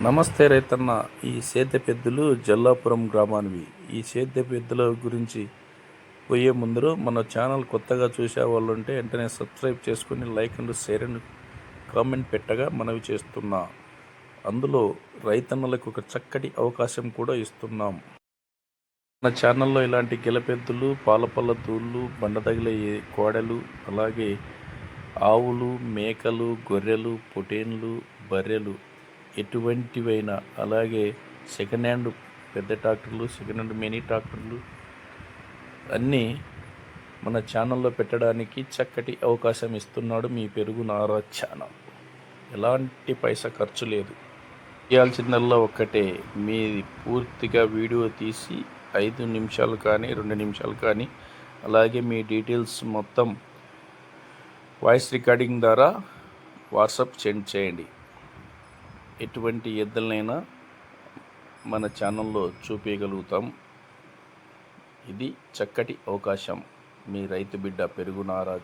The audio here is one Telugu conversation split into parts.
నమస్తే రైతన్న. ఈ సేద్య పెద్దలు జల్లాపురం గ్రామానివి. ఈ సేద్య పెద్దల గురించి పోయే ముందర మన ఛానల్ కొత్తగా చూసే వాళ్ళు ఉంటే వెంటనే సబ్స్క్రైబ్ చేసుకుని like and share and comment పెట్టగా మనవి చేస్తున్నా. అందులో రైతన్నలకు ఒక చక్కటి అవకాశం కూడా ఇస్తున్నాం. మన ఛానల్లో ఇలాంటి గెలపెద్దులు పాలపల్ల తూళ్ళు బండ తగిలే కోడలు అలాగే ఆవులు మేకలు గొర్రెలు పొటేన్లు బర్రెలు ఎటువంటివైనా అలాగే సెకండ్ హ్యాండ్ పెద్ద ట్రాక్టర్లు సెకండ్ హ్యాండ్ మినీ ట్రాక్టర్లు అన్నీ మన ఛానల్లో పెట్టడానికి చక్కటి అవకాశం ఇస్తున్నాడు మీ పెరుగు నారా ఛానల్ ఎలాంటి పైసా ఖర్చు లేదు. చేయాల్సిందల్లా ఒక్కటే. మీ పూర్తిగా వీడియో తీసి ఐదు నిమిషాలు కానీ రెండు నిమిషాలు కానీ అలాగే మీ డీటెయిల్స్ మొత్తం వాయిస్ రికార్డింగ్ ద్వారా వాట్సాప్ సెండ్ చేయండి. ఎటువంటి ఎద్దులనైనా మన ఛానల్లో చూపించగలుగుతాం ఇది చక్కటి అవకాశం. మీ రైతు బిడ్డ పెరుగునారా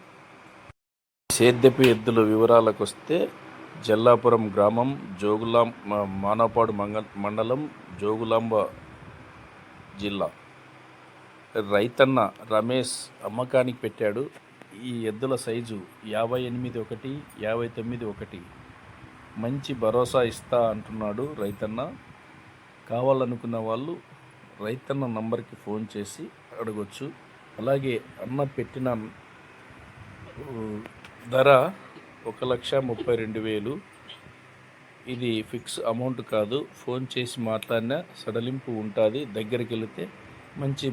సేద్యపు ఎద్దుల వివరాలకు వస్తే జల్లాపురం గ్రామం జోగులాం మానపాడు మంగ మండలం జోగులాంబ జిల్లా. రైతన్న రమేష్ అమ్మకానికి పెట్టాడు. ఈ ఎద్దుల సైజు యాభై ఎనిమిది ఒకటి యాభై తొమ్మిది ఒకటి. మంచి భరోసా ఇస్తా అంటున్నాడు రైతన్న. కావాలనుకున్న వాళ్ళు రైతన్న నంబర్కి ఫోన్ చేసి అడగొచ్చు. అలాగే అన్న పెట్టిన ధర ఒక లక్ష ముప్పై రెండు వేలు. ఇది ఫిక్స్ అమౌంట్ కాదు. ఫోన్ చేసి మాట్లాడినా సడలింపు ఉంటుంది. దగ్గరికి వెళితే మంచి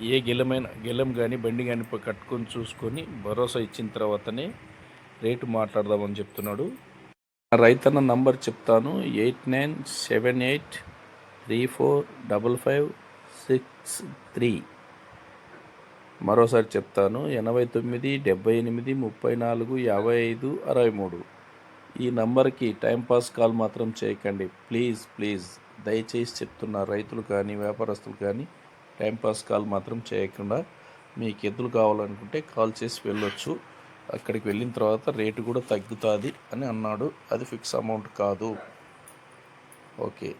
ఏ గెలమైన గెలం కానీ బండి కానీ కట్టుకొని చూసుకొని భరోసా ఇచ్చిన తర్వాతనే రేటు మాట్లాడదామని చెప్తున్నాడు. రైతన్న నంబర్ చెప్తాను. Eight nine seven eight three four double five six three. మరోసారి చెప్తాను. ఎనభై తొమ్మిది డెబ్బై ఎనిమిది ముప్పై నాలుగు యాభై ఐదు అరవై మూడు. ఈ నంబర్కి టైంపాస్ కాల్ మాత్రం చేయకండి. Please please. దయచేసి చెప్తున్న రైతులు కానీ వ్యాపారస్తులు కానీ టైంపాస్ కాల్ మాత్రం చేయకుండా మీకు ఎద్దులు కావాలనుకుంటే కాల్ చేసి వెళ్ళొచ్చు. అక్కడికి వెళ్ళిన తర్వాత రేటు కూడా తగ్గుతుంది అని అన్నాడు. అది ఫిక్స్ అమౌంట్ కాదు. ఓకే.